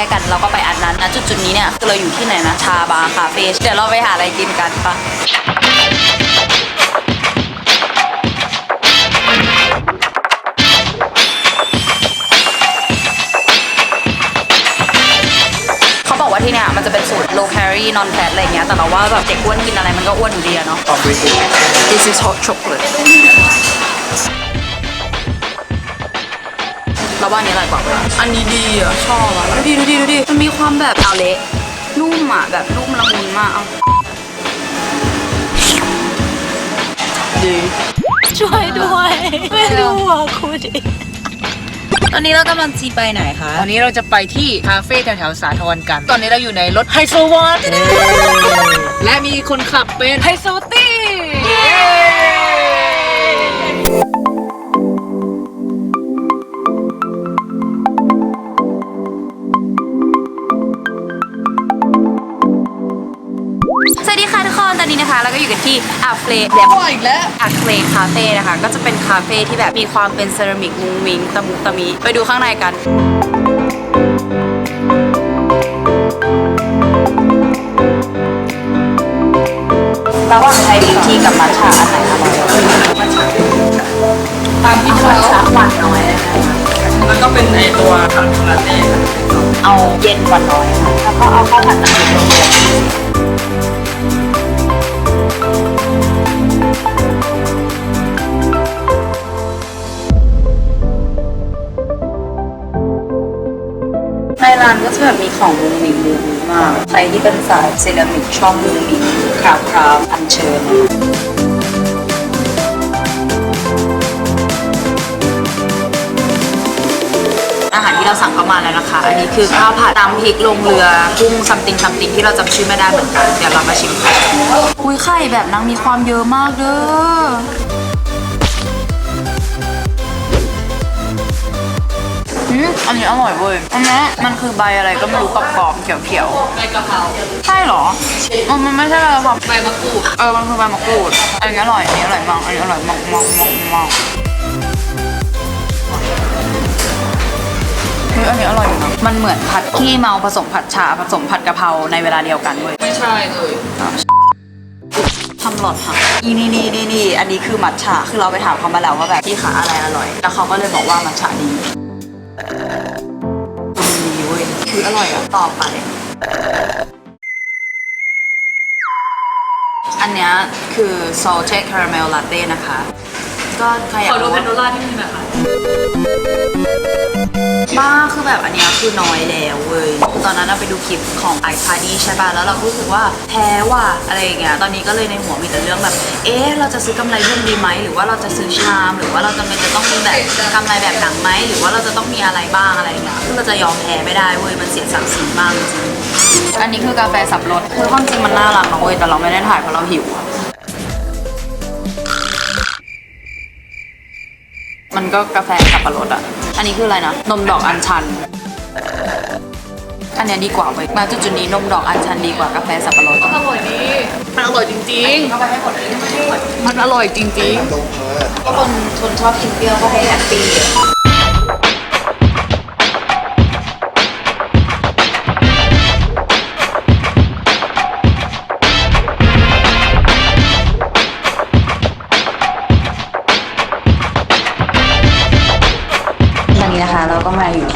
ล้ๆกัน เราก็ไปอันนั้นนะจุดๆนี้เนี่ยคือเราอยู่ที่ไหนนะชาบาร์คาเฟ่เดี๋ยวเราไปหาอะไรกินกันปะเขาบอกว่าที่เนี่ยมันจะเป็นสูตร low calorie non fat อะไรเงี้ยแต่เราว่าแบบเด็กอ้วนกินอะไรมันก็อ้วนอยู่ดีอะเนาะ This is hot chocolate ว่าอันนี้อร่อยกว่าอันนี้ดีอะชอบอะดูดิดูดิดูดิมันมีความแบบเอาเละนุ่มอะแบบนุ่มละมุนมากเอาดีช่วยด้วยไม่รู้อะคุณดิตอนนี้เรากำลังจีไปไหนคะวันนี้เราจะไปที่คาเฟ่แถวๆสาทรกัน ตอนนี้เราอยู่ในรถไฮโซวันและมีคนขับเป็นไฮโซตี้ นตอนนี้นะคะเราก็อยู่กันที่อาเฟลแลบอีกแล้วอาเฟลคาเฟ่นะคะ ก็จะเป็นคาเฟ่ที่แบบมีความเป็นเซรามิกมุงมิงตะมุตะมิไปดูข้างในกันระหว่างไทยบีทีกับมัทฉะอันไหนอร่อยมัทฉะตามที่มัทฉะหวานน้อยนะคะแล้วก็เป็นไอตัวคาราเต้เอาเย็นหวานน้อยค่ะแล้วก็เอาข้าวผัดน้ำพริกลงไป ร้านก็จะแบบมีของมุงมิงมุงมิงมาก ใครที่เป็นสายเซรามิกชอบมุงมิงคราวคราวอันเชิญอาหารที่เราสั่งเข้ามาแล้วนะคะ อันนี้คือข้าวผัดตำพริกลงเรือกุ้งซัมติงซัมติงที่เราจำชื่อไม่ได้เหมือนกัน เดี๋ยวเรามาชิมกันอุ้ยไข่แบบนางมีความเยอะมากเด้อ อืมอันนี้อร่อยเว้ยอันนี้มันคือใบอะไรก็ไม่รู้กรอบๆเขียวใบกะเพราๆใช่เหรอมันมันไม่ใช่ใบกะเพราใบมะกรูดเออมันคือใบมะกรูดอันนี้อร่อยอันนี้อร่อยมากอันนี้อร่อยมากมากมากมากเฮ้ยอันนี้อร่อยอยู่นะมันเหมือนผัดขี้เมาผสมผัดชาผสมผัดกะเพราในเวลาเดียวกันเว้ย ไม่ใช่เลยทำหลอดค่ะอีนี่นี่นี่นี่อันนี้คือมัทฉะคือเราไปถามเขามาแล้วว่าแบบพี่ขาอะไรอร่อย แล้วเขาก็เลยบอกว่ามัทฉะดีมัน ดีเว้ยคืออร่อยอะต่อไป อันเนี้ยคือ salted caramel latte นะคะ ก็ใครอยากขอดูรู้เป็นโดล่าที่มีหน่อยค่ะบ้าคือแบบอันเนี้ยคือน้อยแล้วเว้ย ตอนนั้นเราไปดูคลิปของไอคาดีใช่ป่ะ แล้วเราก็รู้สึกว่าแพ้ว่ะอะไรอย่างเงี้ย ตอนนี้ก็เลยในหัวมีแต่เรื่องแบบ เอ๊ะ เราจะซื้อกำไรรุ่นดีไหม หรือว่าเราจะซื้อชาม หรือว่าเราจำเป็นจะต้องมีแบบกำไรแบบหนังไหม หรือว่าเราจะต้องมีอะไรบ้างอะไรอย่างเงี้ยคือเราจะยอมแพ้ไม่ได้เว้ย มันเสียศักดิ์ศรีมากจริงๆอันนี้คือกาแฟสับรสคือความจริงมันน่ารักนะเว้ย แต่เราไม่ได้ถ่ายเพราะเราหิวอะ มันก็กาแฟสับปะรดอะอันนี้คืออะไรนะ นมดอกอัญชัน อันเนี้ยดีกว่าเว้ยมาจุดจุดๆนี้นมดอกอัญชันดีกว่ากาแฟสับปะรด อร่อยดีมันอร่อยจริงๆมันอร่อยจริงก็คนคนชอบกินเปรี้ยวก็ให้แฮปปี้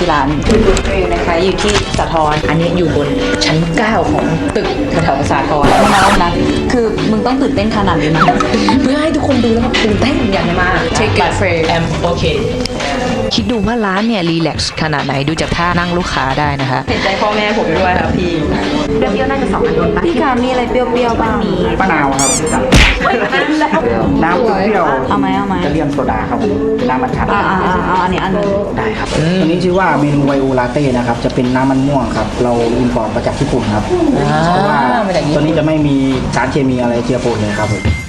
ที่ร้านคือบุฟเฟ่นะคะอยู่ที่สะทรอันนี้อยู่บนชั้น 9 ของตึกแถวสะทรไม่มาแล้วนะ คือมึงต้องตื่นเต้นขนาดนี้ไหมเพื่อให้ทุกคนดูแล้วแบบตื่นเต้นอย่างมาก Take it free I'm okay คคิดดูว่าร้านเนี่ยรีแลกซ์ขนาดไหนดูจากท่านั่งลูกค้าได้นะคะ เห็นใจพ่อแม่ผมด้วยครับพี่ เปรี้ยวๆน่าจะสองอันปะพี่การมีอะไรเปรี้ยวๆบ้างมีมะนาวครับ น้ำเปรี้ยวเอาไหมเอาไหมจะเลี่ยมโซดาครับผมเป็นน้ำมันชันอ่าอ่าอ่าเอาอันนี้อันหนึงได้ครับตัวนี้ชื่อว่าเมนูไวโอลาเต้นะครับ จะเป็นน้ำมันม่วงครับ เราอินพอร์ตมาจากญี่ปุ่นครับเพราะว่ามาจากญี่ปุ่นตัวนี้จะไม่มีสารเคมีอะไรเจือปนเลยครับผม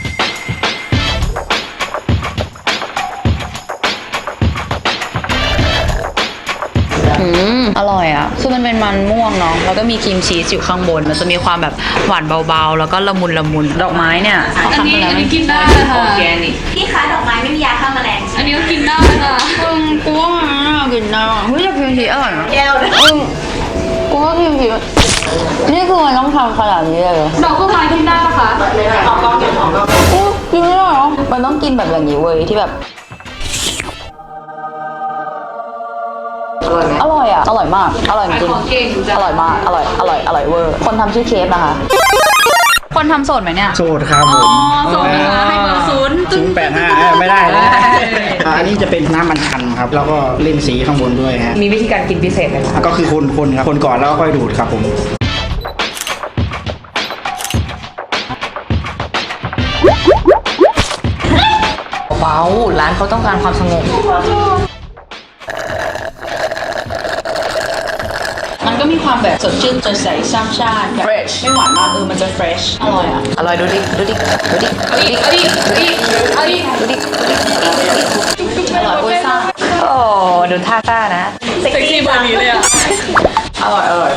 คือมันเป็นมันม่วงเนาะแล้วก็มีครีมชีสอยู่ข้างบน มันจะมีความแบบหวานเบาๆ แล้วก็ละมุนละมุนดอกไม้เนี่ยเขาทำมาแล้วอันนี้กินได้ค่ะออร์แกนิกพี่คะดอกไม้ไม่มียาฆ่าแมลงอันนี้ก็กินได้ค่ะมึงกลัวอะกินได้อะเฮ้ยแต่คิมชีอร่อยนะแก้วเลยกูว่าคิมชีนี่คือมันต้องทำขนาดนี้เลยเหรอ ดอกก็มากินได้ปะคะอู้กินไม่ได้เหรอมันต้องกินแบบอย่างนี้เว้ยที่แบบ อร่อยอะ อร่อยมาก อร่อยจริงของเก่งอยู่จ้ะอร่อยมาก อร่อย อร่อย อร่อยเวอร์ คนทำชื่อเคฟนะคะ คนทำโสดไหมเนี่ย โสดครับผมโสดนะคะให้เบอร์ศูนย์ศูนย์แปดห้าไม่ได้เลยอ่าอันนี้จะเป็นน้ำมันชันครับ แล้วก็เล่นสีข้างบนด้วยฮะ มีวิธีการกินพิเศษไหมคะก็คือคนคนครับ คนก่อนแล้วก็ค่อยดูดครับผมเบาร้านเขาต้องการความสงบ ก็มีความแบบสดชื่นสดใสช่ำชาติแบบ Fresh ไม่หวานมากเออมันจะ fresh อร่อยอะอร่อยดูดิดูดิดูดิดูดิเอาดิเอาดิเอาดิดูดิอร่อยกุ้ยซ่าโอ้ดูท่าท่านะเซ็กซี่แบบนี้เลยอะอร่อยอร่อย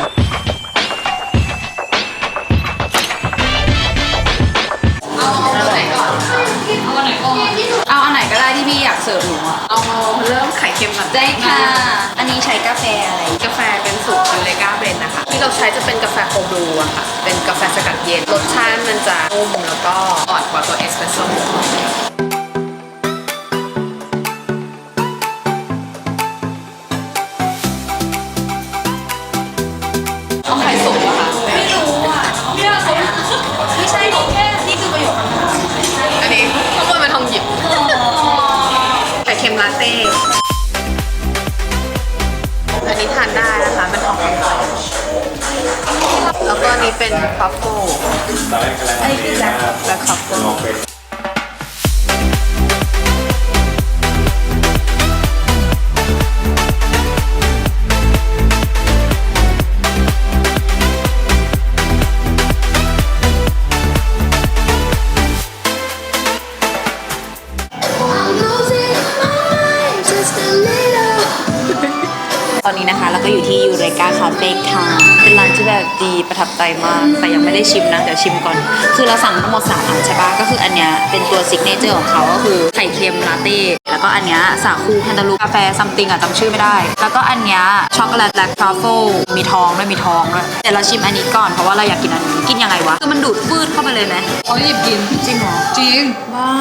อยากเสิร์ฟหนูอะเอาเริ่มไข่เค็มก่อนได้ค่ะ อันนี้ใช้กาแฟอะไร กาแฟเป็นสูตรยูเลกาเบรนนะคะ ที่เราใช้จะเป็นกาแฟโคบลูอะค่ะ เป็นกาแฟสกัดเย็น รสชาติมันจะนุ่มแล้วก็อ่อนกว่าตัวเอสเปรสโซ่ แล้วก็อันนี้เป็นครัฟเฟิลอันนี้คือแบล็คแบล็คครัฟเฟิ มาก แต่ยังไม่ได้ชิมนะ เดี๋ยวชิมก่อน คือเราสั่งทั้งหมดสามอันใช่ปะก็คืออันเนี้ยเป็นตัวซิกเนเจอร์ของเขาก็คือไข่เค็มลาเต้ แล้วก็อันเนี้ยสาคูแคนตาลูปกาแฟซัมติงอะจำชื่อไม่ได้ แล้วก็อันเนี้ยช็อกโกแลตแบล็กทรัฟเฟิลมีทองด้วยมีทองด้วยเดี๋ยวเราชิมอันนี้ก่อนเพราะว่าเราอยากกินอันนี้กินยังไงวะคือมันดูดฟืดเข้าไปเลยไหมอ๋อหยิบกินจริงเหรอจริงบ้า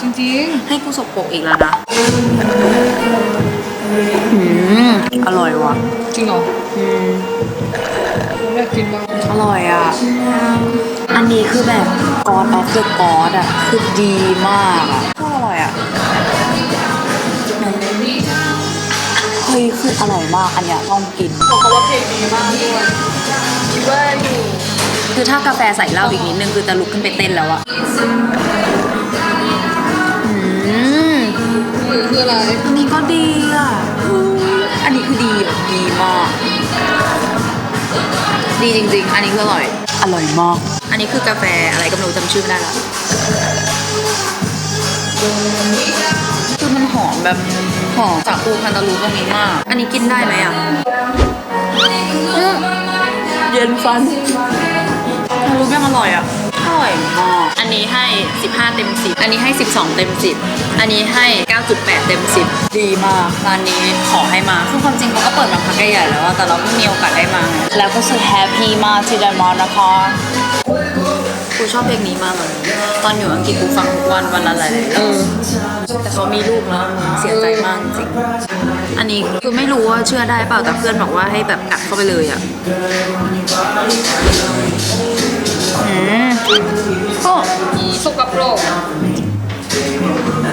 จริงให้กูสกปรกอีกแล้วนะอืมอร่อยว่ะๆจริงเหรออืมผม อยากกินบ้างอร่อยอะ อันนี้คือแบบ God of the God อะ คือดีมากอะก็อร่อยอะ เฮ้ย คืออร่อยมาก อันเนี้ยต้องกินบอกเขาว่าเพลงดีมากด้วยคิดว่าอยู่คือถ้ากาแฟใส่เหล้าอีกนิดนึง คือจะลุกขึ้นไปเต้นแล้วอะอืมคือคืออะไร อันนี้ก็ดีอะ อันนี้คือดีแบบดีมาก ดีจริง ๆ อันนี้คืออร่อย อร่อยมาก อันนี้คือกาแฟอะไรก็ไม่รู้จำชื่อไม่ได้ละคือมันหอมแบบหอมสาคูคันตาลูตรงนี้มาก อันนี้กินได้ไหมอะอืมเย็นฟันคันตาลูยังอร่อยอะ อร่อยมากอันนี้ให้ 15 เต็ม 10 อันนี้ให้ 12 เต็ม 10 อันนี้ให้ 9.8 เต็ม 10 ดีมากร้านนี้ขอให้มาคือความจริงเขาก็เปิดมาพักใหญ่ๆแล้วอะแต่เราเพิ่งมีโอกาสได้มาไงแล้วก็สุดแฮปปี้มากที่ได้มานะคะกูชอบเพลงนี้มากเลยตอนอยู่อังกฤษกูฟังทุกวันวันละหลายๆรอบแต่เขามีลูกแล้วเสียใจมากจริงๆอันนี้คือไม่รู้ว่าเชื่อได้เปล่าแต่เพื่อนบอกว่าให้แบบกัดเข้าไปเลยอะอื มก็สกปรก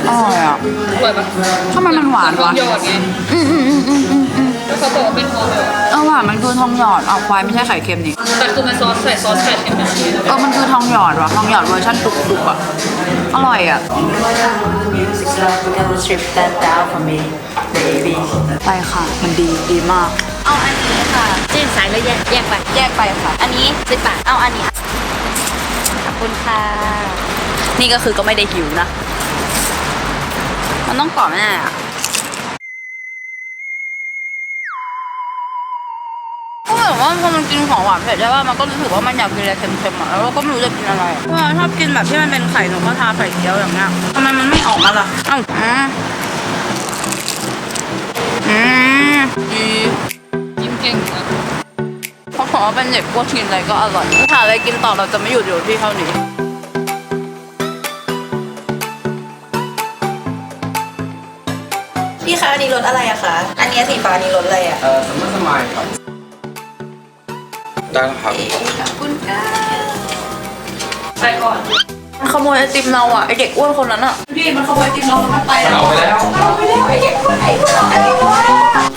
อร่อยอะอร่อยปะทำไมมันหวานวะหยอดไงอืมอืมอืมอืมอืมอืมแล้วเขาบอกว่าเป็นทองหยอดเออหวานมันคือทองหยอดเอาควายไม่ใช่ไข่เค็มนี่แต่คือมันซอสใส่ซอสไข่เค็มแบบนี้เออมันคือทองหยอดวะทองหยอดเวอร์ชันตุกๆอะอร่อยอะ ไปค่ะ มันดีดีมาก เอาอันนี้ค่ะ จิ้นสายแล้วแยกแยกไป แยกไปค่ะ อันนี้สิบบาท เอาอันนี้ขอบ คุณค่ะ นี่ก็คือก็ไม่ได้หิวนะ มันต้องกรอบแน่อะก็แบบว่าพอมันกินของหวานเสร็จใช่ป่ะมันก็รู้สึกว่ามันอยากกินอะไรเค็มๆอะแล้วก็ไม่รู้จะกินอะไรเพราะว่าชอบกินแบบที่มันเป็นไข่หนูก็ทาไข่เจียวอย่างเงี้ยทำไมมันไม่ออกมาล่ะเอ้าอืมอืม ว่าเป็นเด็กพวกกินอะไรก็อร่อยหาอะไรกินต่อเราจะไม่หยุดอยู่ที่เท่านี้พี่คะอันนี้รถอะไรอะคะ อันนี้สีฟ้านี่รถอะไรอะเออสมัยสมัยครับ ได้แล้วครับขอบคุณค่ะไปก่อนมันขโมยไอติมเราอะไอเด็กอ้วนคนนั้นอะพี่มันขโมยไอติมเรามันไปแล้วเอาไปแล้วเอาไปแล้วไอเด็กอ้วนไออ้วนไออ้วน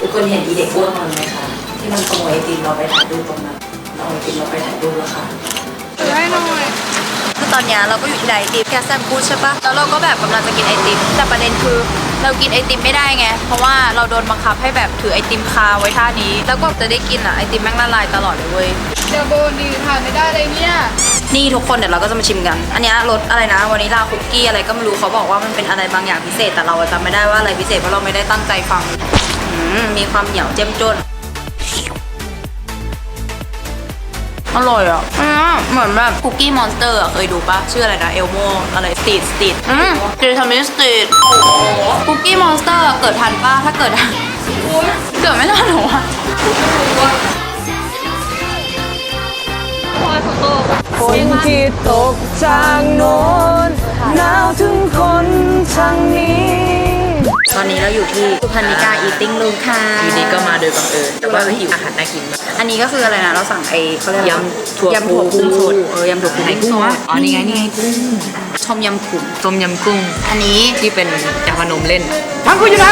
ทุกคนเห็นอีเด็กอ้วนมันไหมคะ ที่มันขโมยไอติมเราไปถ่ายรูปตรงนั้นเอาไอติมเราไปถ่ายรูปแล้วค่ะคือตอนเนี้ยเราก็อยู่ที่ไอติมแคสแซมพูดใช่ปะแล้วเราก็แบบกำลังจะกินไอติม แต่ประเด็นคือเรากินไอติมไม่ได้ไง เพราะว่าเราโดนบังคับให้แบบถือไอติมคาไว้ท่านี้ แล้วก็จะได้กินอะไอติมแม่งละลายตลอดเลยเว้ยเดี๋ยวโบดีทานไม่ได้เลยเนี่ย นี่ทุกคนเดี๋ยวเราก็จะมาชิมกัน อันเนี้ยรสอะไรนะวานิลาคุกกี้อะไรก็ไม่รู้เขาบอกว่ามันเป็นอะไรบางอย่างพิเศษ แต่เราจำไม่ได้ว่าอะไรพิเศษเพราะเราไม่ได้ตั้งใจฟังอืมมีความเหนียวเจ้มจน อร่อยอะอืมเหมือนแบบคุกกี้มอนสเตอร์เคยดูปะชื่ออะไรนะเอลโมอะไรสตรีทสตรีทอืมเดทามิสตรีทคุกกี้มอนสเตอร์เกิดทันปะถ้าเกิดทันเกิดไม่ทันหรอวะคนที่ตกทางโน้นหนาวถึงคนทางนี้ ตอนนี้เราอยู่ที่สุพรรณิกาอีติ้งรูมค่ะอยู่ดีก็มาโดยบังเอิญแต่ว่าหิวอาหารน่ากินมาก อันนี้ก็คืออะไรนะ เราสั่งไอ้เขาเรียกอะไรยำถั่วยำถั่วกุ้กุ้งงสสดดเออยำถั่วกุ้งไหนกุ้งสดวะอ๋อนี่ไงนี่ไงกุ้งต้มยำขุ่นต้มยำกุ้ง อันนี้ที่เป็นจาพนมเล่นพังกูอยู่ไหน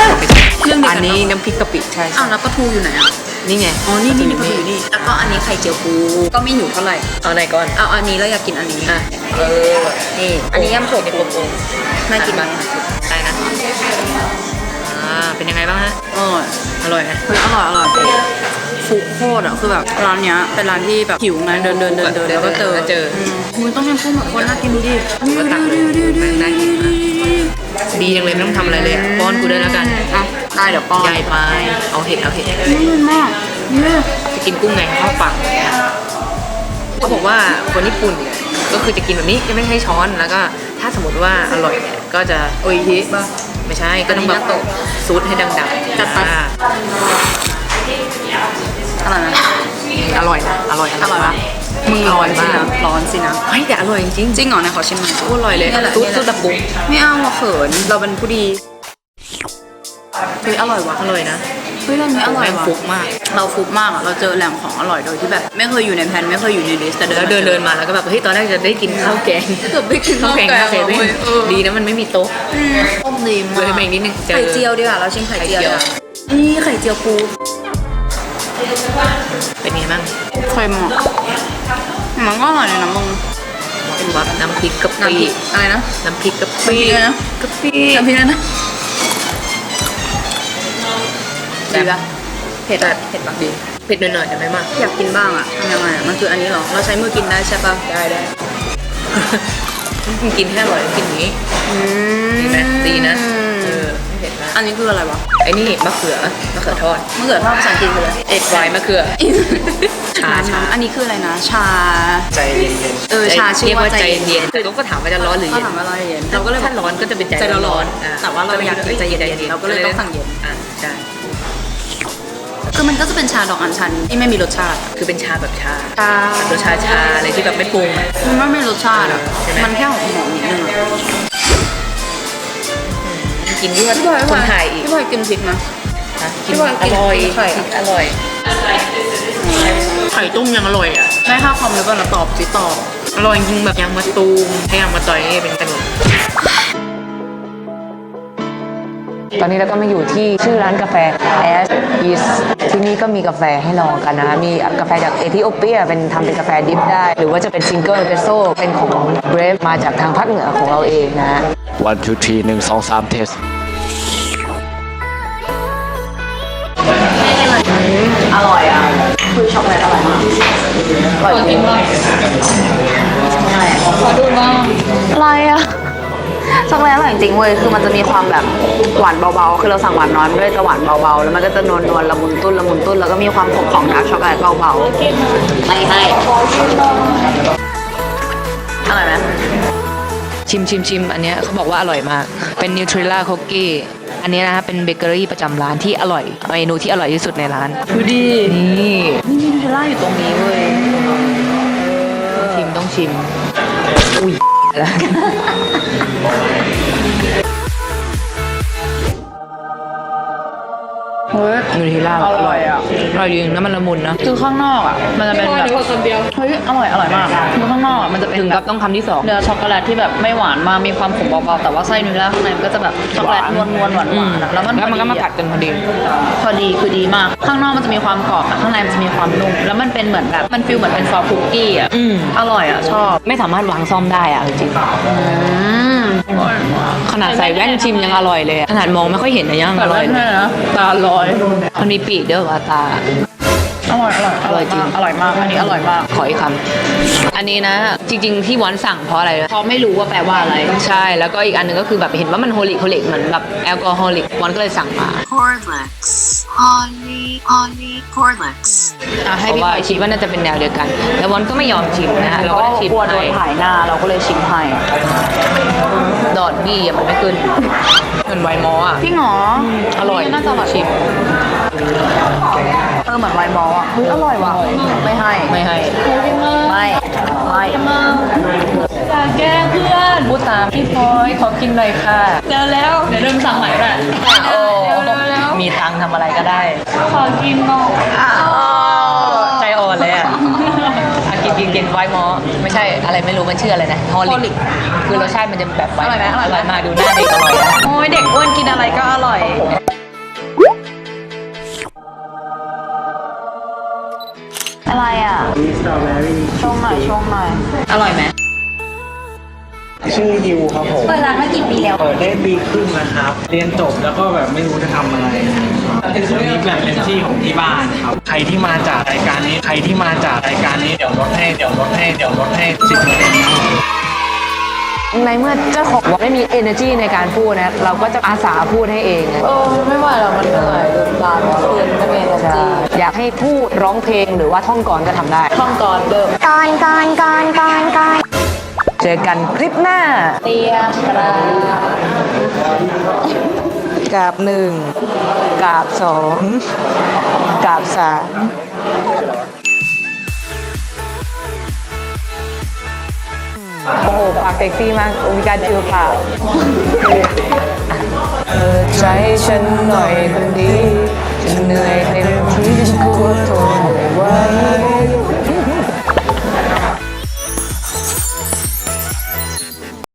เรื่องเดียวอักันนนี้เนอะน้ำพริกกะปิใช่อ้าวแล้วปลาทูอยู่ไหนอะนี่ไง อ๋อ นี่นี่นี่ปลาทูอยู่นี่ แล้วก็อันนี้ไข่เจียวปู ก็ไม่หิวเท่าไหร่ เอาไหนก่อน เอาอันนี้เราอยากกินอันนี้อะเออ นี่ อันนี้ยำถั่วนี่ปูโป่งน่ากินไหมได้นะอ่า เป็นยังไงบ้างฮะ อร่อยอร่อยนะเฮ้ยอร่อยอร่อยฟุกโคตรอะคือแบบร้านเนี้ยเป็นร้านที่แบบหิวไงเดินเดินเดินเดินแล้วก็เจอเจอมันต้องยังกุ้งแบบคนน่ากินดูดิก็ตักเลยน่ากินมากดีจังเลยไม่ต้องทำอะไรเลยอะป้อนกูด้วยแล้วกันอะได้เดี๋ยวป้อนใหญ่ไปเอาเห็ดเอาเห็ดนุ่มมากเนี่ยจะกินกุ้งไงเข้าปากเขาบอกว่าคนญี่ปุ่นเนี่ยก็คือจะกินแบบนี้จะไม่ใช้ช้อนแล้วก็ถ้าสมมติว่าอร่อยเนี่ยก็จะโอ้ยฮิป่ะ ไม่ใช่ก็ต้องแบบอันนี้นาโตะซูดให้ดังๆจัดไป อ่าอร่อยไหมอร่อยนะอร่อยอร่อยปะมึงอร่อยสิมากนะร้อนสินะเฮ้ยแต่อร่อยจริงจริงเหรอเนี่ยขอชิมหน่อยๆอร่อยเลยนี่แหละซูดนี่แหซูละดดับบุ้งไม่เอาอะเขินเราเป็นผู้ดีเฮ้ยอร่อยว่ะอร่อยนะ เฮ้ยร้านนี้อร่อยแม่งว่ะฟุกมาก เราฟุกมากอะเราเจอแหล่งของอร่อยโดยที่แบบ ไม่เคยอยู่ในแผนไม่เคยอยู่ในลิสต์แต่เดินแล้วเดินเดินมาแล้วก็แบบเฮ้ยตอนแรกจะได้กินข้าวแกงเกือบได้กินข้าวแกงข้าวเซเว่นเออดีนะมันไม่มีโต๊ะอืมต้มดีเลยมากมาอีกนิดนึงเจอไข่เจียวดีกว่าเราชิมไข่เจียวไข่เจียวดีกว่านี่ไข่เจียวปูเป็นไงบ้างเค็มอะมันก็อร่อยเลยนะมึงเป็นแบบน้ำพริกกะน้ำพปิริกอะไรนะ น้ำพริกกะน้ำพปิริกเลยนะกะปิน้ำพริกเลยนะ ดีปะเผ็ดอะเผ็ดปะดีเผ็ดหน่อยๆแต่ไม่มาก อยากกินบ้างอะทำยังไงอะมันคืออันนี้เหรอ เราใช้มือกินได้ใช่ปะได้ได้ กินให้อร่อยกินอย่างนี้อืมดีไหมดีนะเออไม่เผ็ดมากอันนี้คืออะไรวะไอ้นี่มะเขือมะเขือทอดมะเขือทอดภาษาอังกฤษคืออะไร เอ็ดไวน์มะเขือ ชาชา อันนี้คืออะไรนะ ชา ใจเย็นเออ ชาชื่เรีอยกว่าว่าใจใจเย็นเย็นแต่ก็ถามว่าจะร้อนหรือก็เย็นถามว่าอะไรเย็น เราก็เลยถ้าร้อนก็จะเป็นใจใจเราร้อนอ่แต่ว่าเราอยากกินใจเย็นๆเราก็เลยต้องสั่งเย็นอะใช่ คือมันก็จะเป็นชาดอกอัญชันที่ไม่มีรสชาติ คือเป็นชาแบบชาชาแบบรสชาชาอะไรที่แบบไม่ปรุงอะ มันไม่มีรสชาติอะใช่ไหม มันแค่หอมๆนิดนึงอะกินด้วยคนไทยอีกพี่บอยกินพริกนะ นะกิพี่นบอยกิอนร่อยไข่อะอร่อย ไข่ต้มยังอร่อยอะ ได้ค่าคอมหรือเปล่าเราตอบสิตอบอร่อยจริงแบบยางมะตูมให้ยางมะตอยนี่เป็นขนม ตอนนี้เราก็มาอยู่ที่ชื่อร้านกาแฟ As Is ที่นี่ก็มีกาแฟให้ลองกันนะ มีกาแฟจากเอธิโอเปียเป็นทำเป็นกาแฟดิฟได้ หรือว่าจะเป็นซิงเกิลเอสเปรสโซ่เป็นของเบรฟมาจากทางภาคเหนือของเราเองนะวันทูทีหนึ่งสองสามเทสอร่อยอะคือช็อกโกแลตอร่อยมากอร่อยจริงขอดูบ้างอะไรอะ ช็อกโกแลตอร่อยจริงเว้ยคือมันจะมีความแบบหวานเบาๆ คือเราสั่งหวานน้อยด้วยจะหวานเบาๆ แล้วมันก็จะนวลนวลๆละมุนตุ้นละมุนตุ้นแล้วก็มีความขมของดาร์กช็อกโกแลตเบาๆไม่ให้อร่อยไหมชิมชิมชิมอันเนี้ยเขาบอกว่าอร่อยมาก เป็นนิวทริล่าคุกกี้อันนี้นะคะเป็นเบเกอรี่ประจำร้านที่อร่อยเมนูที่อร่อยที่สุดในร้านดูดินี่นี่มีนูเทลล่าอยู่ตรงนี้เว้ยชิมต้องชิมอุ้ยแล้ว Amen. เฮ้ยนูเทลล่าอร่อยอะอร่อยจริงแล้วมันละมุนนะคือข้างนอกอะมันจะเป็นแบบเฮ้ยอร่อยอร่อยมากคือข้างนอกอะมันจะเป็นถึงแบกับบต้องคำที่สองเนื้อช็อกโกแลตที่แบบไม่หวานมากมีความขมเบาๆแต่ว่าไส้นูเทลล่าข้างในมันก็จะแบบช็อกโกแลตนวลนวลๆหวานหวานๆอะแล้วมันแล้วมันก็มาผัดกันพอดีพอดีคือดีมาก ข้างนอกมันจะมีความกรอบแต่ข้างในมันจะมีความนุ่มแล้วมันเป็นเหมือนแบบมันฟิลเหมือนเป็นซอฟต์คุกกี้อะอืมอร่อยอะชอบไม่สามารถวางซ่อมได้อะจริงอืมอร่อยมากขนาดใส่แว่นชิมยังอร่อยเลยอะขนาดมองไม่ค่อยเห็นนะยังอแต่ร่ว่าอยไม่นะตาลอยมันมีปีกด้วยว่าตา อร่อยอร่อยอร่อยจริงมากอร่อยมาก อันนี้อร่อยมาก ขออีกคำอันนี้นะ จริง ๆ ที่วอนสั่งเพราะอะไรนะเพราะไม่รู้ว่าแปลว่าอะไร ใช่ แล้วก็อีกอันหนึงก็คือแบบเห็นว่ามันโฮลิกโฮลิกเหมือนแบบแอลกอฮอลิกวอนก็เลยสั่งมา Horlicks. Holly, Holly, Horlicks. อะให้เพราะพี่ว่าพลอยคิดว่าน่าจะเป็นแนวเดียวกัน แล้ววอนก็ไม่ยอมชิมนะฮะเราก็ได้ชิมกลัวโดให้นถ่ายหน้าเราก็เลยชิมให้ ดอดบี้อะมันไม่ขึ้นเหมือนไวน์มอลอะจริงเหรออร่อยน่าจะอร่อยชิมเออเหมือนไวน์มอลอะเฮ้ยอร่อยว่ะไม่ให้ไม่ให้ไม่ไม่อยากแกล้งเพื่อนพูดตามพี่พลอยขอกินหน่อยค่ะแล้วแล้วเดี๋ยวเริ่มสั่งใหม่แหละโอ้มีตังค์ทำอะไรก็ได้ ขอกินหน่อยใจอ่อนเลยอะอะ กินกินกินไวน์มอลไม่ใช่อะไรไม่รู้มันชื่ออะไรนะฮอลิกคือรสชาติมันจะแบบไวน์อร่อยไหมอร่อยไหมอร่อยมากดูหน้าเด็กอร่อยนะโอ้ยเด็กอ้วนกินอะไรก็อร่อย อะไรอะมีสตรอเบอรี่ชงหน่อยชงหน่อยอร่อยไหมชื่อยิวครับผมเปิดร้านมากี่ปีแล้ว เปิดได้ปีครึ่งนะครับ เรียนจบแล้วก็แบบไม่รู้จะทำอะไร วันนี้แบบเป็นที่ของที่บ้านครับ ใครที่มาจากรายการนี้ ใครที่มาจากรายการนี้ เดี๋ยวลดให้ เดี๋ยวลดให้ เดี๋ยวลดให้สิบเปอร์เซ็นต์นะครับในเมื่อเจ้าของบอกไม่มี energy ในการพูดนะ เราก็จะอาสาพูดให้เองอะเออ ไม่ไหวแล้วมันเหนื่อยเดินตามเพื่อนไม่เป็นจีอยากให้พูดร้องเพลงหรือว่าท่องกรก็ทำได้ ท่องก่อนเดิมเจอกันคลิปหน้า เตียกระ กาบหนึ่งกาบสองกาบสามโอ้โหปากเซ็กซี่มากมีการจิ้บปากเปิใจฉันหน่อยคนดี ฉันเหนื่อยเต็มที่ฉันควรทนไม่ไหว